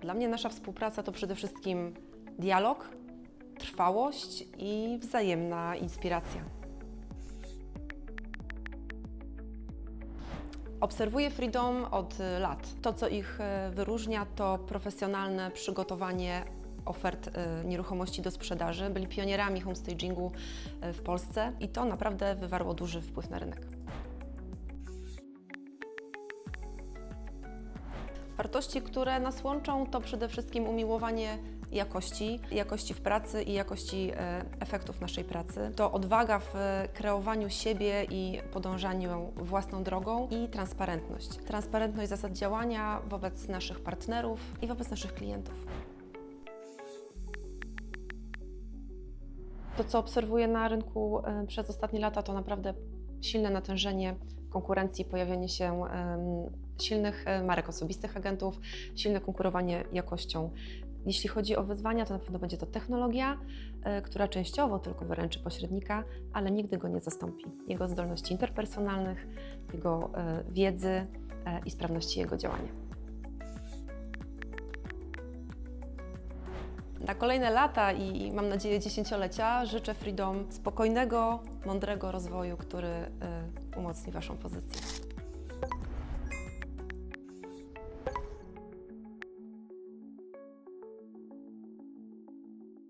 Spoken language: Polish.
Dla mnie nasza współpraca to przede wszystkim dialog, trwałość i wzajemna inspiracja. Obserwuję Freedom od y, lat. To, co ich y, wyróżnia, to profesjonalne przygotowanie ofert y, nieruchomości do sprzedaży. Byli pionierami homestagingu w Polsce i to naprawdę wywarło duży wpływ na rynek. Wartości, które nas łączą, to przede wszystkim umiłowanie jakości, jakości w pracy i jakości e, efektów naszej pracy. To odwaga w e, kreowaniu siebie i podążaniu własną drogą i transparentność. Transparentność zasad działania wobec naszych partnerów i wobec naszych klientów. To, co obserwuję na rynku e, przez ostatnie lata, to naprawdę silne natężenie konkurencji, pojawienie się silnych e, marek osobistych agentów, silne konkurowanie jakością. Jeśli chodzi o wyzwania, to na pewno będzie to technologia, e, która częściowo tylko wyręczy pośrednika, ale nigdy go nie zastąpi. Jego zdolności interpersonalnych, jego e, wiedzy i sprawności jego działania. Na kolejne lata i mam nadzieję dziesięciolecia życzę Freedom spokojnego, mądrego rozwoju, który umocni Waszą pozycję.